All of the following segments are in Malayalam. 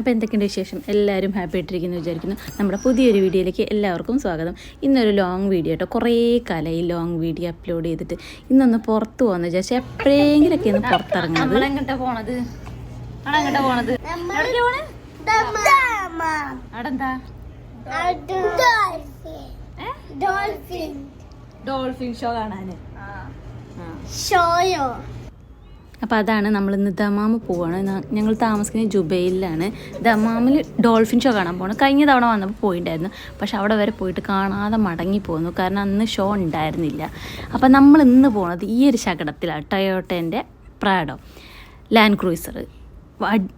അപ്പോൾ എന്തൊക്കെയുണ്ട് വിശേഷം? എല്ലാവരും ഹാപ്പി ആയിട്ടിരിക്കുന്നു വിചാരിക്കുന്നു. നമ്മുടെ പുതിയൊരു വീഡിയോയിലേക്ക് എല്ലാവർക്കും സ്വാഗതം. ഇന്നൊരു ലോങ് വീഡിയോ കേട്ടോ കുറേ കാലം ഈ ലോങ് വീഡിയോ അപ്ലോഡ് ചെയ്തിട്ട് ഇന്നൊന്ന് പുറത്തു പോകുന്ന വിചാരിച്ചാൽ എപ്പോഴെങ്കിലൊക്കെ ഒന്ന് പുറത്തിറങ്ങുന്നത് പോണത്? ഡോൾഫിൻ. ഷോ കാണാന്. ഷോയോ? അപ്പോൾ അതാണ് നമ്മൾ ഇന്ന് ദമാമ് പോവാണ്. ഞങ്ങൾ താമസിക്കുന്നത് ജുബൈലിലാണ്. ദമാമിൽ ഡോൾഫിൻ ഷോ കാണാൻ പോകണം കഴിഞ്ഞ തവണ വന്നപ്പോൾ പോയിട്ടുണ്ടായിരുന്നു പക്ഷെ അവിടെ വരെ പോയിട്ട് കാണാതെ മടങ്ങി പോന്നു. കാരണം അന്ന് ഷോ ഉണ്ടായിരുന്നില്ല. അപ്പോൾ നമ്മൾ ഇന്ന് പോണത് ഈ ഒരു ശകടത്തിലാണ്. ടയോട്ടേന്റെ പ്രാഡോ ലാൻഡ് ക്രൂയിസർ.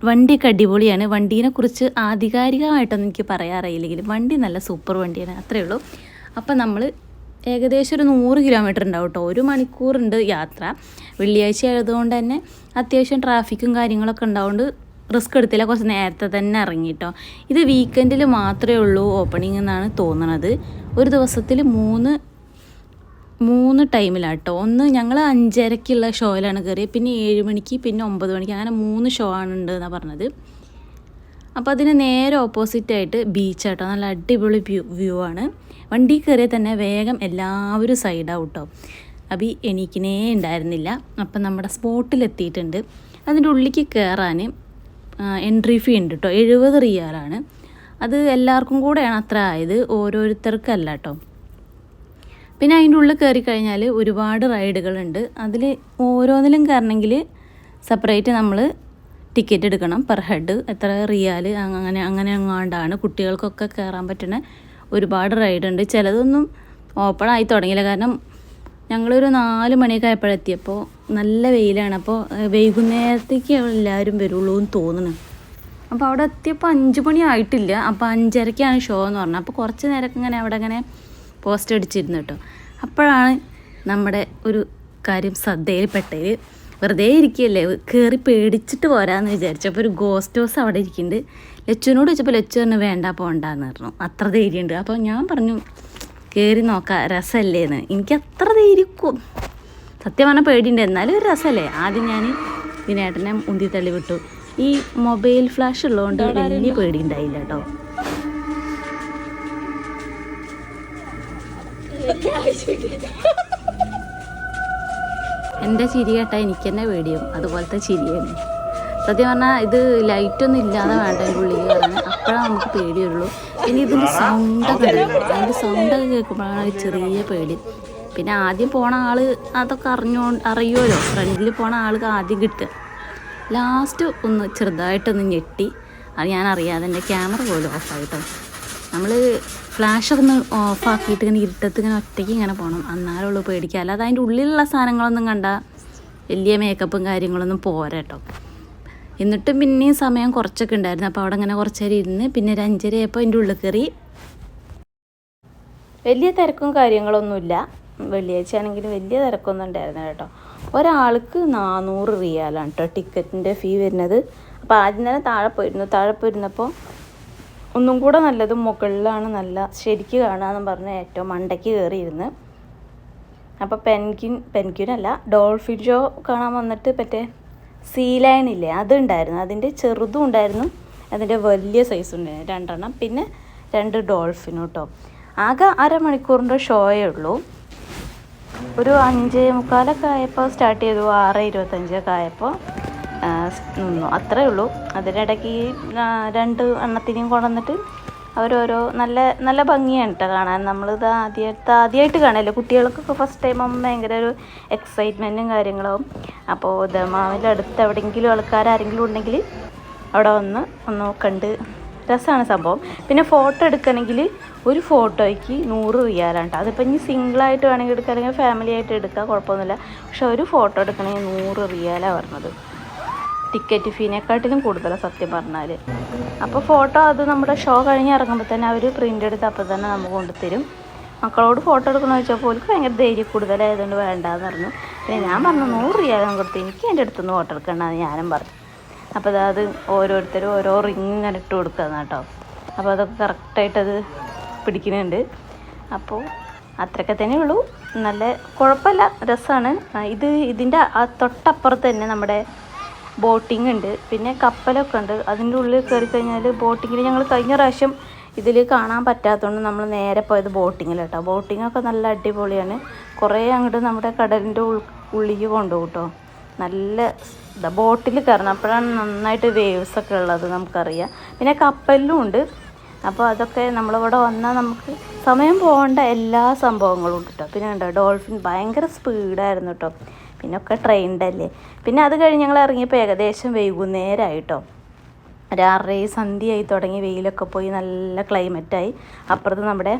വണ്ടിയൊക്കെ അടിപൊളിയാണ്. വണ്ടീനെ കുറിച്ച് ആധികാരികമായിട്ടൊന്നും എനിക്ക് പറയാറില്ലെങ്കിലും വണ്ടി നല്ല സൂപ്പർ വണ്ടിയാണ്. അത്രയേ ഉള്ളൂ. അപ്പോൾ നമ്മൾ ഏകദേശം ഒരു നൂറ് കിലോമീറ്റർ ഉണ്ടാവും കേട്ടോ ഒരു മണിക്കൂറുണ്ട് യാത്ര. വെള്ളിയാഴ്ച ആയതുകൊണ്ട് തന്നെ അത്യാവശ്യം ട്രാഫിക്കും കാര്യങ്ങളൊക്കെ ഉണ്ടാവുകൊണ്ട് റിസ്ക് എടുത്തില്ല. കുറച്ച് നേരത്തെ തന്നെ ഇറങ്ങി കേട്ടോ ഇത് വീക്കെൻഡിൽ മാത്രമേ ഉള്ളൂ ഓപ്പണിംഗ് എന്നാണ് തോന്നണത്. ഒരു ദിവസത്തിൽ മൂന്ന് മൂന്ന് ടൈമിലാണ് കേട്ടോ ഒന്ന് ഞങ്ങൾ അഞ്ചരക്കുള്ള ഷോയിലാണ് കയറിയത് പിന്നെ ഏഴ് മണിക്ക് പിന്നെ ഒമ്പത് മണിക്ക് അങ്ങനെ മൂന്ന് ഷോ ആണ് ഉണ്ട് എന്നാണ് പറഞ്ഞത്. അപ്പോൾ അതിന് നേരെ ഓപ്പോസിറ്റ് ആയിട്ട് ബീച്ച് ആട്ടോ. നല്ല അടിപൊളി വ്യൂ വ്യൂ ആണ്. വണ്ടി കയറിയ തന്നെ വേഗം എല്ലാവരും സൈഡാവും കേട്ടോ അബി എണീക്കിനേ ഉണ്ടായിരുന്നില്ല അപ്പം നമ്മുടെ സ്പോട്ടിലെത്തിയിട്ടുണ്ട് അതിന്റെ ഉള്ളിലേക്ക് കയറാൻ എൻട്രി ഫീ ഉണ്ട് കേട്ടോ എഴുപത് റിയാലാണ് അത് എല്ലാവർക്കും കൂടെയാണ് അത്ര ആയത്. ഓരോരുത്തർക്കല്ല കേട്ടോ പിന്നെ അതിന്റെ ഉള്ളിൽ കയറി കഴിഞ്ഞാൽ ഒരുപാട് റൈഡുകളുണ്ട് അതിൽ ഓരോന്നിലും കയറണമെങ്കിൽ സെപ്പറേറ്റ് നമ്മൾ ടിക്കറ്റ് എടുക്കണം പെർ ഹെഡ് എത്ര റിയാൽ അങ്ങനെ അങ്ങനെ അങ്ങാണ്ടാണ് കുട്ടികൾക്കൊക്കെ കയറാൻ പറ്റുന്ന ഒരുപാട് റൈഡ് ഉണ്ട്. ചിലതൊന്നും ഓപ്പൺ ആയി തുടങ്ങിയില്ല. കാരണം ഞങ്ങളൊരു നാല് മണിയൊക്കെ ആയപ്പോഴെത്തിയപ്പോൾ നല്ല വെയിലാണ്. അപ്പോൾ വൈകുന്നേരത്തേക്ക് എല്ലാവരും വരുള്ളൂ എന്ന് തോന്നുന്നു. അപ്പോൾ അവിടെ എത്തിയപ്പോൾ അഞ്ച് മണി ആയിട്ടില്ല. അപ്പോൾ അഞ്ചരയ്ക്കാണ് ഷോ എന്ന് പറഞ്ഞത്. അപ്പോൾ കുറച്ച് നേരമൊക്കെ ഇങ്ങനെ അവിടെ ഇങ്ങനെ പോസ്റ്റ് അടിച്ചിരുന്നു കേട്ടോ. അപ്പോഴാണ് നമ്മുടെ ഒരു കാര്യം ശ്രദ്ധയിൽപ്പെട്ടത്. വെറുതെ ഇരിക്കുകയല്ലേ കയറി പേടിച്ചിട്ട് പോരാന്ന് വിചാരിച്ചു. അപ്പോൾ ഒരു ഗോസ്റ്റ് ഹൗസ് അവിടെ ഇരിക്കുന്നുണ്ട് ലച്ചുവിനോട് ചോദിച്ചപ്പോൾ ലച്ചു പറഞ്ഞു വേണ്ട പോകണ്ടെന്ന് പറഞ്ഞു. അത്ര ധൈര്യമുണ്ട് അപ്പോൾ ഞാൻ പറഞ്ഞു കയറി നോക്കാം രസമല്ലേന്ന് എനിക്ക് അത്ര ധൈര്യക്കും സത്യം പറഞ്ഞാൽ പേടിയുണ്ട്. എന്നാലും ഒരു രസമല്ലേ ആദ്യം ഞാൻ ഇതിനേട്ടനെ ഉന്തി തള്ളി വിട്ടു ഈ മൊബൈൽ ഫ്ലാഷ് ഉള്ളതുകൊണ്ട് വലിയ പേടി ഉണ്ടായില്ല കേട്ടോ എന്റെ ചിരി കേട്ടാൽ എനിക്ക് തന്നെ പേടിയും. അതുപോലത്തെ ചിരിയാണ്. സത്യം പറഞ്ഞാൽ ഇത് ലൈറ്റൊന്നും ഇല്ലാതെ വേണ്ട എന്റെ ഉള്ളിൽ കയറാൻ അപ്പോഴാണ് നമുക്ക് പേടിയുള്ളൂ. പിന്നെ ഇതിന്റെ സൗണ്ടൊക്കെ ഉണ്ടല്ലോ അതിന്റെ സൗണ്ടൊക്കെ കേൾക്കുമ്പോഴാണ് ചെറിയ പേടി. പിന്നെ ആദ്യം പോണ ആൾ അതൊക്കെ അറിഞ്ഞോ അറിയുമല്ലോ ഫ്രണ്ടിൽ പോണ ആൾക്ക് ആദ്യം കിട്ടുക. ലാസ്റ്റ് ഒന്ന് ചെറുതായിട്ടൊന്ന് ഞെട്ടി. അത് ഞാൻ അറിയാതെ എന്റെ ക്യാമറ പോലും ഓഫായിട്ടോ നമ്മൾ ഫ്ലാഷൊക്കെ ഒന്ന് ഓഫാക്കിയിട്ട് ഇങ്ങനെ ഇരുട്ടത്ത് ഇങ്ങനെ ഒറ്റയ്ക്ക് ഇങ്ങനെ പോകണം എന്നാലേ ഉള്ളൂ പേടിക്കുക അല്ലാതെ അതിന്റെ ഉള്ളിലുള്ള സാധനങ്ങളൊന്നും കണ്ട വലിയ മേക്കപ്പും കാര്യങ്ങളൊന്നും പോരാ കേട്ടോ എന്നിട്ടും പിന്നെയും സമയം കുറച്ചൊക്കെ ഉണ്ടായിരുന്നു. അപ്പോൾ അവിടെ അങ്ങനെ കുറച്ച് നേരം ഇരുന്ന് പിന്നെ ഒരു അഞ്ചര ആയപ്പോൾ അതിന്റെ ഉള്ളിൽ കയറി. വലിയ തിരക്കും കാര്യങ്ങളൊന്നുമില്ല വെള്ളിയാഴ്ച ആണെങ്കിൽ വലിയ തിരക്കൊന്നും ഉണ്ടായിരുന്നില്ല കേട്ടോ ഒരാൾക്ക് നാനൂറ് റിയാലാണ് കേട്ടോ ടിക്കറ്റിന്റെ ഫീ വരുന്നത്. അപ്പോൾ ആദ്യം തന്നെ താഴെ പോയിരുന്നു. താഴെ പോയിരുന്നപ്പോൾ ഒന്നും കൂടെ നല്ലത് മുകളിലാണ് നല്ല ശരിക്ക് കാണാമെന്ന് പറഞ്ഞ ഏറ്റവും മണ്ടയ്ക്ക് കയറിയിരുന്ന്. അപ്പോൾ പെൻകിൻ പെൻകിനല്ല ഡോൾഫിൻ ഷോ കാണാൻ വന്നിട്ട് മറ്റേ സീ ഇല്ലേ അതുണ്ടായിരുന്നു. അതിന്റെ ചെറുതും ഉണ്ടായിരുന്നു. അതിന്റെ വലിയ സൈസ് ഉണ്ടായിരുന്നു. രണ്ടെണ്ണം. പിന്നെ രണ്ട് ഡോൾഫിനും കേട്ടോ. ആകെ അരമണിക്കൂറിന്റെ ഷോയേ ഉള്ളൂ. ഒരു അഞ്ച് മുക്കാലൊക്കെ ആയപ്പോൾ സ്റ്റാർട്ട് ചെയ്തു. ആറ് ഇരുപത്തഞ്ചൊക്കെ ആയപ്പോൾ നിന്നു. അത്രേ ഉള്ളൂ. അതിനിടയ്ക്ക് രണ്ട് എണ്ണത്തിനെയും കൊണ്ടുവന്നിട്ട് അവരോരോ നല്ല നല്ല ഭംഗിയാണ് കേട്ടോ കാണാൻ. നമ്മളിത് ആദ്യമായിട്ട് ആദ്യമായിട്ട് കാണല്ലേ കുട്ടികൾക്കൊക്കെ ഫസ്റ്റ് ടൈം ആകുമ്പോൾ ഭയങ്കര ഒരു എക്സൈറ്റ്മെന്റും കാര്യങ്ങളാവും. അപ്പോൾ ദമാവിൽ അടുത്ത് എവിടെയെങ്കിലും ആൾക്കാർ ആരെങ്കിലും ഉണ്ടെങ്കിൽ അവിടെ വന്ന് ഒന്ന് കണ്ട് രസമാണ് സംഭവം. പിന്നെ ഫോട്ടോ എടുക്കണമെങ്കിൽ ഒരു ഫോട്ടോയ്ക്ക് നൂറ് റിയാലാണ് അതിപ്പോൾ ഇനി സിംഗിളായിട്ട് വേണമെങ്കിൽ എടുക്കുക അല്ലെങ്കിൽ ഫാമിലി ആയിട്ട് എടുക്കുക കുഴപ്പമൊന്നുമില്ല. പക്ഷെ ഒരു ഫോട്ടോ എടുക്കണമെങ്കിൽ നൂറ് റിയാലാണ് പറഞ്ഞത്. ടിക്കറ്റ് ഫീനെക്കാട്ടിലും കൂടുതലാണ് സത്യം പറഞ്ഞാൽ അപ്പോൾ ഫോട്ടോ അത് നമ്മുടെ ഷോ കഴിഞ്ഞ് ഇറങ്ങുമ്പോൾ തന്നെ അവർ പ്രിന്റ് എടുത്ത് അപ്പോൾ തന്നെ നമുക്ക് കൊണ്ടുതരും മക്കളോട് ഫോട്ടോ എടുക്കണമെന്ന് വെച്ചപ്പോൾ അവർക്ക് ഭയങ്കര ധൈര്യം കൂടുതലായതുകൊണ്ട് വേണ്ടാന്ന് പറഞ്ഞു. പിന്നെ ഞാൻ പറഞ്ഞു നൂറ് റിയാലും കൊടുത്ത് എനിക്ക് എന്റെ അടുത്തുനിന്ന് ഫോട്ടോ എടുക്കണ്ടെന്ന് ഞാനും പറഞ്ഞു. അപ്പോൾ അതായത് അത് ഓരോരുത്തരും ഓരോ റിങ് ഇങ്ങനെ ഇട്ട് കൊടുക്കുകയെന്ന് കേട്ടോ. അപ്പോൾ അതൊക്കെ കറക്റ്റായിട്ടത് പിടിക്കുന്നുണ്ട്. അപ്പോൾ അത്രയൊക്കെ തന്നെ ഉള്ളൂ. നല്ല കുഴപ്പമില്ല. രസമാണ്. ഇത് ഇതിന്റെ തൊട്ടപ്പുറത്ത് തന്നെ നമ്മുടെ ബോട്ടിംഗ് ഉണ്ട്. പിന്നെ കപ്പലൊക്കെ ഉണ്ട്. അതിന്റെ ഉള്ളിൽ കയറി കഴിഞ്ഞാൽ ബോട്ടിങ്ങിൽ ഞങ്ങൾ കഴിഞ്ഞ പ്രാവശ്യം ഇതിൽ കാണാൻ പറ്റാത്തതുകൊണ്ട് നമ്മൾ നേരെ പോയത് ബോട്ടിങ്ങിൽ കേട്ടോ. ബോട്ടിങ്ങൊക്കെ നല്ല അടിപൊളിയാണ്. കുറേ അങ്ങോട്ട് നമ്മുടെ കടലിന്റെ ഉൾ ഉള്ളിലേക്ക് കൊണ്ടുപോകും കേട്ടോ നല്ല ബോട്ടിൽ കയറണം. അപ്പോഴാണ് നന്നായിട്ട് വേവ്സ് ഒക്കെ ഉള്ളത് നമുക്കറിയാം. പിന്നെ കപ്പലിലും ഉണ്ട്. അപ്പോൾ അതൊക്കെ നമ്മളിവിടെ വന്നാൽ നമുക്ക് സമയം പോകേണ്ട എല്ലാ സംഭവങ്ങളും ഉണ്ട് കേട്ടോ. പിന്നെ ഉണ്ടോ ഡോൾഫിൻ ഭയങ്കര സ്പീഡായിരുന്നു കേട്ടോ. പിന്നെ ഒക്കെ ട്രെയിനിന്റെ പിന്നെ അത് കഴിഞ്ഞ് ഞങ്ങൾ ഇറങ്ങിയപ്പോൾ ഏകദേശം വൈകുന്നേരമായിട്ടോ ഒരു രാറേ സന്ധ്യയായി തുടങ്ങി വെയിലൊക്കെ പോയി നല്ല ക്ലൈമറ്റായി അപ്പുറത്ത് നമ്മുടെ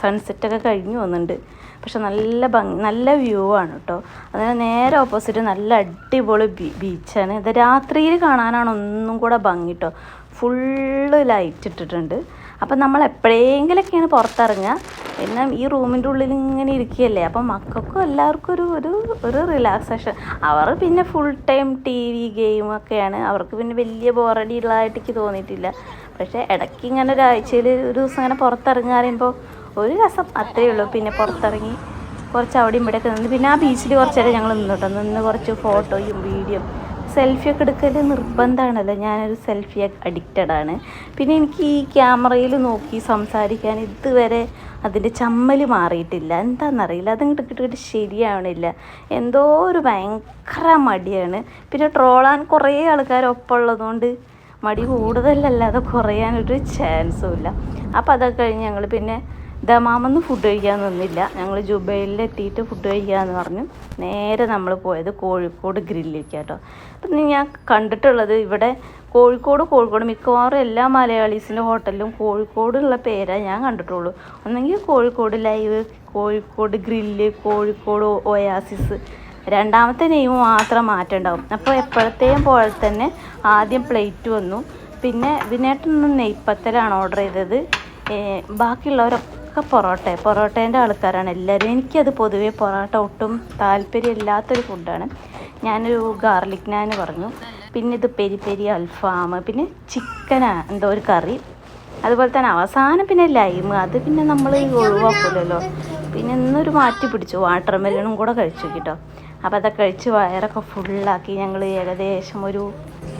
സൺസെറ്റൊക്കെ കഴിഞ്ഞു വന്നിട്ടുണ്ട് പക്ഷെ നല്ല ഭംഗി നല്ല വ്യൂ ആണ് കേട്ടോ അതിന് നേരെ ഓപ്പോസിറ്റ് നല്ല അടിപൊളി ബീച്ചാണ് ഇത് രാത്രിയിൽ കാണാനാണ് ഒന്നും കൂടെ ഭംഗി കേട്ടോ ഫുള്ള് ലൈറ്റ് ഇട്ടിട്ടുണ്ട്. അപ്പം നമ്മൾ എപ്പോഴെങ്കിലൊക്കെയാണ് പുറത്തിറങ്ങുക. പിന്നെ ഈ റൂമിന്റെ ഉള്ളിൽ ഇങ്ങനെ ഇരിക്കുകയല്ലേ. അപ്പം മക്കൾക്കും എല്ലാവർക്കും ഒരു ഒരു ഒരു റിലാക്സേഷൻ അവർ പിന്നെ ഫുൾ ടൈം ടി വി ഗെയിമൊക്കെയാണ് അവർക്ക് പിന്നെ വലിയ ബോറടി ഉള്ളതായിട്ട് എനിക്ക് തോന്നിയിട്ടില്ല. പക്ഷേ ഇടയ്ക്ക് ഇങ്ങനെ ഒരാഴ്ചയിൽ ഒരു ദിവസം ഇങ്ങനെ പുറത്തിറങ്ങാൻ പറയുമ്പോൾ ഒരു രസം അത്രയേ ഉള്ളൂ. പിന്നെ പുറത്തിറങ്ങി കുറച്ച് അവിടെയും ഇവിടെയൊക്കെ നിന്ന്. പിന്നെ ആ ബീച്ചിൽ കുറച്ച് നേരം ഞങ്ങൾ നിന്നിട്ടോ നിന്ന് കുറച്ച് ഫോട്ടോയും വീഡിയോയും സെൽഫിയൊക്കെ എടുക്കൽ നിർബന്ധമാണല്ലോ ഞാനൊരു സെൽഫി അഡിക്റ്റഡാണ് പിന്നെ എനിക്ക് ഈ ക്യാമറയിൽ നോക്കി സംസാരിക്കാൻ ഇതുവരെ അതിന്റെ ചമ്മൽ മാറിയിട്ടില്ല. എന്താണെന്നറിയില്ല അതിങ്ങോട്ട് കിട്ടിയിട്ട് ശരിയാവണില്ല. എന്തോ ഒരു ഭയങ്കര മടിയാണ്. പിന്നെ ട്രോളാൻ കുറേ ആൾക്കാർ ഒപ്പം ഉള്ളതുകൊണ്ട് മടി കൂടുതലല്ലാതെ കുറയാനൊരു ചാൻസും ഇല്ല. അപ്പോൾ അതൊക്കെ കഴിഞ്ഞ് ഞങ്ങൾ പിന്നെ ദമാമെന്ന് ഫുഡ് കഴിക്കാൻ നിന്നില്ല. ഞങ്ങൾ ജുബൈലിലെത്തിയിട്ട് ഫുഡ് കഴിക്കാമെന്ന് പറഞ്ഞു. നേരെ നമ്മൾ പോയത് കോഴിക്കോട് ഗ്രില്ലിലേക്ക് കേട്ടോ അപ്പം ഞാൻ കണ്ടിട്ടുള്ളത് ഇവിടെ കോഴിക്കോട് കോഴിക്കോട് മിക്കവാറും എല്ലാ മലയാളീസിന്റെ ഹോട്ടലിലും കോഴിക്കോടുള്ള പേരാണ് ഞാൻ കണ്ടിട്ടുള്ളൂ. ഒന്നെങ്കിൽ Kozhikode live Kozhikode grill Kozhikode oasis രണ്ടാമത്തെ നെയ്മ് മാത്രം മാറ്റം ഉണ്ടാവും അപ്പോൾ എപ്പോഴത്തെയും പോലെ തന്നെ ആദ്യം പ്ലേറ്റ് വന്നു. പിന്നെ വിനേട്ടൻ നെയ്പ്പത്തലാണ് ഓർഡർ ചെയ്തത്. ഏ, ബാക്കിയുള്ളവരൊക്കെ പൊറോട്ട പൊറോട്ടേന്റെ ആൾക്കാരാണ് എല്ലാവരും എനിക്കത് പൊതുവേ പൊറോട്ട ഒട്ടും താല്പര്യമില്ലാത്തൊരു ഫുഡാണ്. ഞാനൊരു ഗാർലിക് നാൻ പറഞ്ഞു. പിന്നെ ഇത് പെരി പെരി അൽഫാം പിന്നെ ചിക്കനാ എന്തോ ഒരു കറി. അതുപോലെ തന്നെ അവസാനം പിന്നെ ലൈം അത് പിന്നെ നമ്മൾ ഒഴിവാക്കില്ലല്ലോ പിന്നെ ഇന്നൊരു മാറ്റി പിടിച്ചു. വാട്ടർ മെലണും കൂടെ കഴിച്ചു കേട്ടോ. അപ്പോൾ അതൊക്കെ കഴിച്ച് വയറൊക്കെ ഫുള്ളാക്കി ഞങ്ങൾ ഏകദേശം ഒരു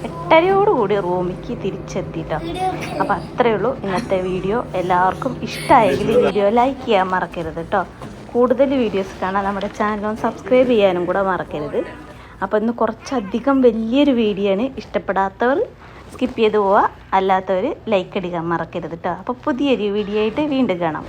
എട്ടരയോടുകൂടി റൂമിക്ക് തിരിച്ചെത്തിട്ടോ. അപ്പോൾ അത്രയേ ഉള്ളൂ ഇന്നത്തെ വീഡിയോ. എല്ലാവർക്കും ഇഷ്ടമായെങ്കിൽ വീഡിയോ ലൈക്ക് ചെയ്യാൻ മറക്കരുത് കേട്ടോ കൂടുതൽ വീഡിയോസ് കാണാൻ നമ്മുടെ ഒന്ന് സബ്സ്ക്രൈബ് ചെയ്യാനും കൂടെ മറക്കരുത്. അപ്പോൾ ഇന്ന് കുറച്ചധികം വലിയൊരു വീഡിയോ ആണ്. ഇഷ്ടപ്പെടാത്തവർ സ്കിപ്പ് ചെയ്ത് പോവുക. അല്ലാത്തവർ ലൈക്ക് അടിക്കാൻ മറക്കരുത് കേട്ടോ അപ്പോൾ പുതിയൊരു വീഡിയോ ആയിട്ട് വീണ്ടും കാണാം.